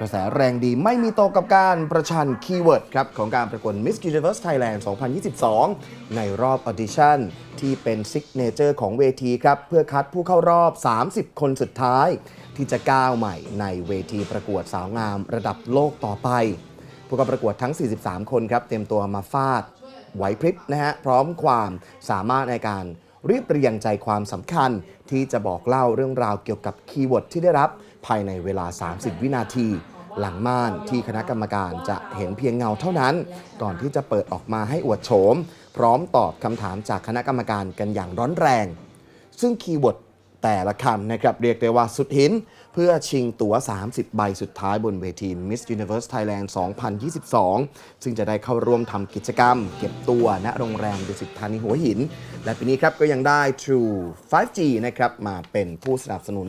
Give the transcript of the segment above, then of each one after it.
กระแสแรงดีไม่มีตกกับการประชันคีย์เวิร์ดครับของการประกวด Miss Universe Thailand 2022 ในรอบออดิชั่นที่เป็นซิกเนเจอร์ของเวทีครับ เพื่อคัดผู้เข้ารอบ 30 คนสุดท้าย ที่จะก้าวใหม่ในเวทีประกวดสาวงามระดับโลกต่อไป ผู้เข้าประกวดทั้ง 43 คนครับ เตรียมตัวมาฟาดไหวพริบนะฮะพร้อมความสามารถในการ เรียบเรียงใจความสำคัญ ที่จะบอกเล่าเรื่องราวเกี่ยวกับคีย์เวิร์ดที่ได้รับ ภายในเวลา 30 วินาที หลังม่านที่คณะกรรมการจะเห็นเพียงเงาเท่านั้น ก่อนที่จะเปิดออกมาให้อวดโฉม พร้อมตอบคำถามจากคณะกรรมการกันอย่างร้อนแรง ซึ่งคีย์เวิร์ด แต่ละคำนะครับเรียกได้ว่าสุดหิน เพื่อชิงตั๋ว 30 ใบสุดท้ายบนเวที Miss Universe Thailand 2022 ซึ่งจะได้เข้าร่วมทำกิจกรรม เก็บตัวณโรงแรมดุสิตธานีหัวหิน และปีนี้ครับก็ยังได้ True 5G นะครับมาเป็นผู้สนับสนุน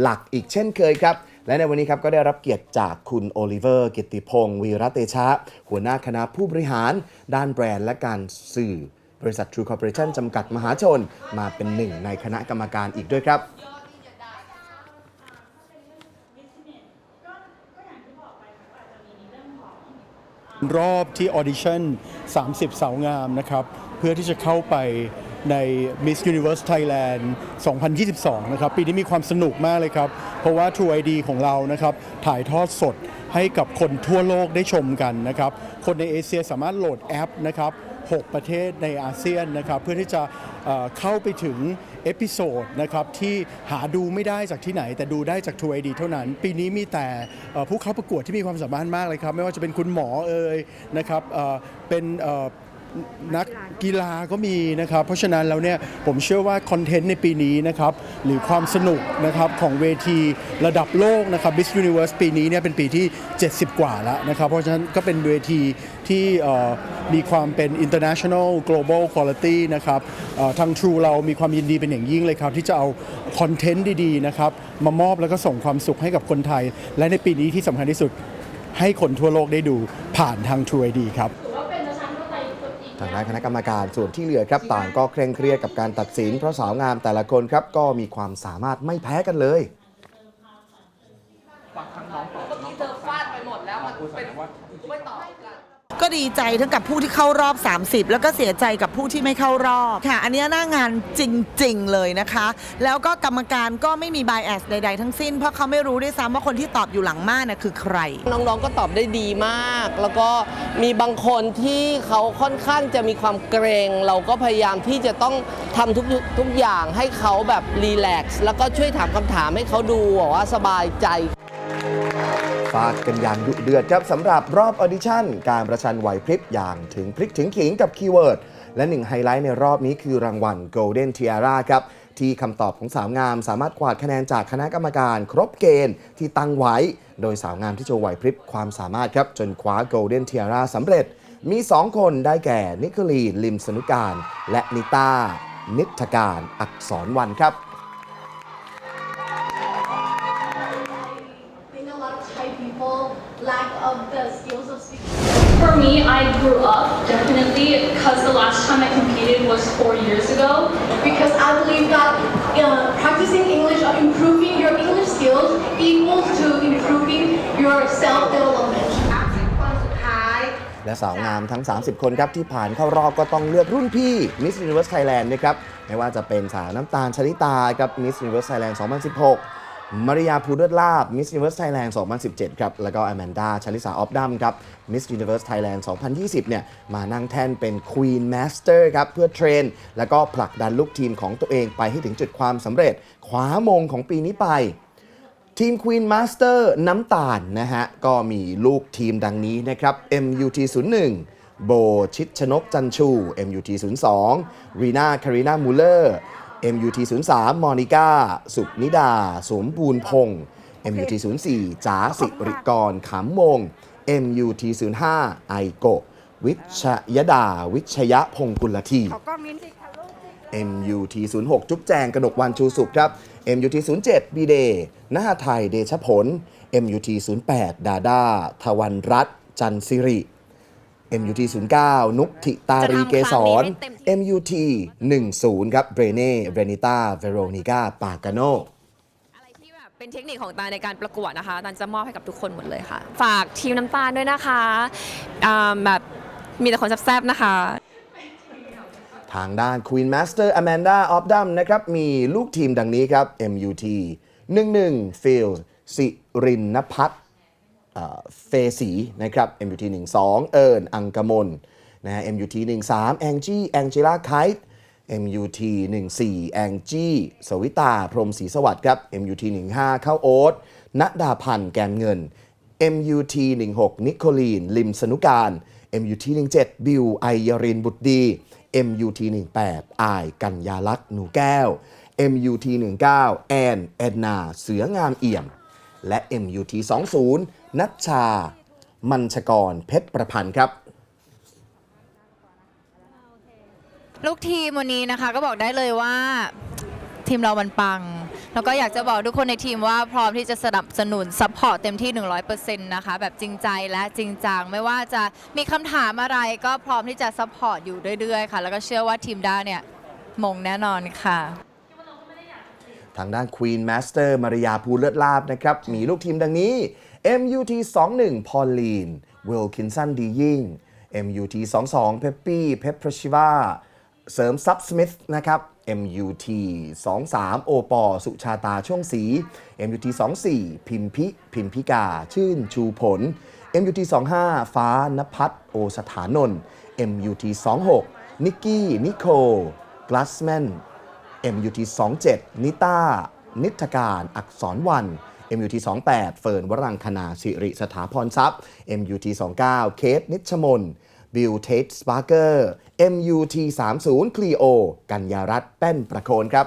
หลักอีกเช่นเคยครับและในวันนี้ครับก็ได้รับเกียรติจากคุณโอลิเวอร์กิตติพงศ์วีระเตชะ หัวหน้าคณะผู้บริหาร ด้านแบรนด์และการสื่อ บริษัท True Corporation จำกัดมหาชน มาเป็นหนึ่งในคณะกรรมการอีกด้วยครับรอบที่ออดิชั่น 30 สาวงามนะครับ เพื่อที่จะเข้าไปใน Miss Universe Thailand 2022 นะครับ ปีนี้มีความสนุกมากเลยครับ เพราะว่า True ID ของเรานะครับ ถ่ายทอดสดให้กับคนทั่วโลกได้ชมกันนะครับ คนในเอเชียสามารถโหลดแอปนะครับ 6 ประเทศในอาเซียนนะครับเพื่อที่จะเข้าไปถึงเอพิโซดนะครับที่หาดูไม่ได้จากที่ไหน แต่ดูได้จาก True ID เท่านั้น ปีนี้มีแต่ผู้เข้าประกวดที่มีความสามารถมากเลยครับ ไม่ว่าจะเป็นคุณหมอเอ่ยนะครับเป็น นักกีฬาก็มีนะครับ เพราะฉะนั้นแล้วเนี่ยผมเชื่อว่าคอนเทนต์ในปีนี้นะครับหรือความสนุกนะครับของเวทีระดับโลกนะครับ Miss Universe ปีนี้เนี่ยเป็นปีที่ 70 กว่าแล้วนะครับ เพราะฉะนั้นก็เป็นเวทีที่มีความเป็น international global quality นะครับทาง True เรามีความยินดีเป็นอย่างยิ่งเลยครับ ที่จะเอาคอนเทนต์ดีๆนะครับมามอบแล้วก็ส่งความสุขให้กับคนไทย และในปีนี้ที่สำคัญที่สุดให้คนทั่วโลกได้ดูผ่านทาง True ID ครับ ทางด้านคณะกรรมการส่วนที่เหลือครับต่างก็เคร่งเครียดกับการตัดสิน เพราะสาวงามแต่ละคนครับก็มีความสามารถไม่แพ้กันเลยเมื่อกี้เธอฟาดไปหมดแล้วมันเป็นไม่ตอบกัน ก็ดีใจทั้งกับผู้ที่เข้ารอบ 30 แล้วก็เสียใจกับผู้ที่ไม่เข้ารอบค่ะ อันนี้หน้างานจริง ๆ เลยนะคะ แล้วก็กรรมการก็ไม่มี bias ใด ๆ ทั้งสิ้น เพราะเขาไม่รู้ด้วยซ้ำว่าคนที่ตอบอยู่หลังม่านน่ะคือใคร น้องๆก็ตอบได้ดีมาก แล้วก็มีบางคนที่เขาค่อนข้างจะมีความเกรง เราก็พยายามที่จะต้องทำทุกทุกอย่างให้เขาแบบรีแลกซ์แล้วก็ช่วยถามคำถามให้เขาดูว่าสบายใจ ฟาดกันอย่างดุเดือดครับสำหรับรอบออดิชั่น การประชันไหวพริบอย่างถึงพริกถึงขิงกับคีย์เวิร์ด และหนึ่งไฮไลท์ในรอบนี้คือรางวัล Golden Tiara ครับที่คำตอบของสาวงามสามารถกวาดคะแนนจากคณะกรรมการครบเกณฑ์ที่ตั้งไว้ โดยสาวงามที่โชว์ไหวพริบความสามารถครับจนคว้า Golden Tiara สำเร็จ มี 2 คนได้แก่นิโคลีลิมสนุการ และนิต้านิทการอักษรวันครับ For me, I grew up definitely because the last time I competed was four years ago. Because I believe that uh, practicing English or improving your English skills equals to improving your self-development. และสาวงามทั้ง 30 คนครับที่ผ่านเข้ารอบก็ต้องเลือกรุ่นพี่ Miss Universe Thailand นะครับ ไม่ว่าจะเป็นสาวน้ำตาลชลิตากับ Miss Universe Thailand 2016 มาริยาภูเลือดลาบ Miss Universe Thailand 2017 ครับ แล้วก็อแมนดาชาลิสาออฟดัมครับ Miss Universe Thailand 2020 เนี่ย มานั่งแท่นเป็น Queen Master ครับ เพื่อเทรน แล้วก็ผลักดันลูกทีมของตัวเองไปให้ถึงจุดความสำเร็จคว้ามงของปีนี้ไป ทีม Queen Master น้ำตาลนะฮะ ก็มีลูกทีมดังนี้นะครับ MUT 01โบ ชิดชนกจันชู MUT 02รีนาคารินามูเลอร์ MUT 03มอนิก้า สุนิดาสวมบูรพงษ์ MUT 04จ๋าสิริกรขำมง MUT 05ไอโกะวิชยดา วิชยพงกุลที MUT 06จุ๊บแจงกนกวันชูสุขครับ MUT 07บีเดนหไทยเดชผล MUT 08ดาดาทวันรัตน์จันสิริ MUT 09นุกธิตารีเกสร MUT 10ครับเบรเน่เบรนิต้าเวโรนิก้าปากาโนอะไรที่แบบเป็นเทคนิคของตาลในการประกวดนะคะตาลจะมอบให้กับทุกคนหมดเลยค่ะ ฝากทีมน้ำตาลด้วยนะคะอ่าแบบมีแต่คนแซ่บๆนะคะ ทางด้าน Queen Master Amanda of d u m นะครับ มีลูกทีมดังนี้ครับ MUT 11 Phil สิรินนพัฒน์ เฟสีนะครับ MUT 12 เอิญอังกมลนะฮะ MUT 13แองจี้แองเจล่าไคท์ MUT 14แองจี้สวิตา พรมศรีสวัสดิ์ครับ MUT 15เข้าโอ๊ตณดาพันธ์แกนเงิน MUT 16นิโคลีน ลิมสนุการ MUT 17บิวไอยรินบุตรดี MUT 18อายกัญญาลักษ์หนูแก้ว MUT 19แอนแอนนา เสืองามเอี่ยม และ MUT 20นัชชา มัญชกร เพชรประพันธ์ครับลูกทีมวันนี้นะคะก็บอกได้เลยว่าทีมเรามันปัง แล้วก็อยากจะบอกทุกคนในทีมว่าพร้อมที่จะสนับสนุนซัพพอร์ตเต็มที่ 100%นะคะ แบบจริงใจและจริงจัง ไม่ว่าจะมีคำถามอะไรก็พร้อมที่จะซัพพอร์ตอยู่เรื่อยๆ ค่ะ แล้วก็เชื่อว่าทีมด้าเนี่ยมงแน่นอนค่ะ ทางด้าน Queen Master มาริยาภูเลิศลาบนะครับ มีลูกทีมดังนี้ MUT 21 พอลลีนวิลคินสันดียิ่ง MUT 22 เพปปี้ เพปพรชิวาเสริมซับสมิธนะครับ MUT 23 โอปอ สุชาตาช่วงสี MUT 24 พิมพิพิมพิกา ชื่นชูผล MUT 25 ฟ้านภัทรโอสถานนท์ MUT 26 นิกกี้ นิโค กลัสแมน MUT 27 นิต้า นิทการ อักษรวัน MUT 28 เฟิร์นวรังคณาสิริสถาพรทรัพย์ MUT 29 เคทนิชมนบิลเทสสปาร์เกอร์ MUT 30คลีโอ กัญญารัตน์แป้นประโคนครับ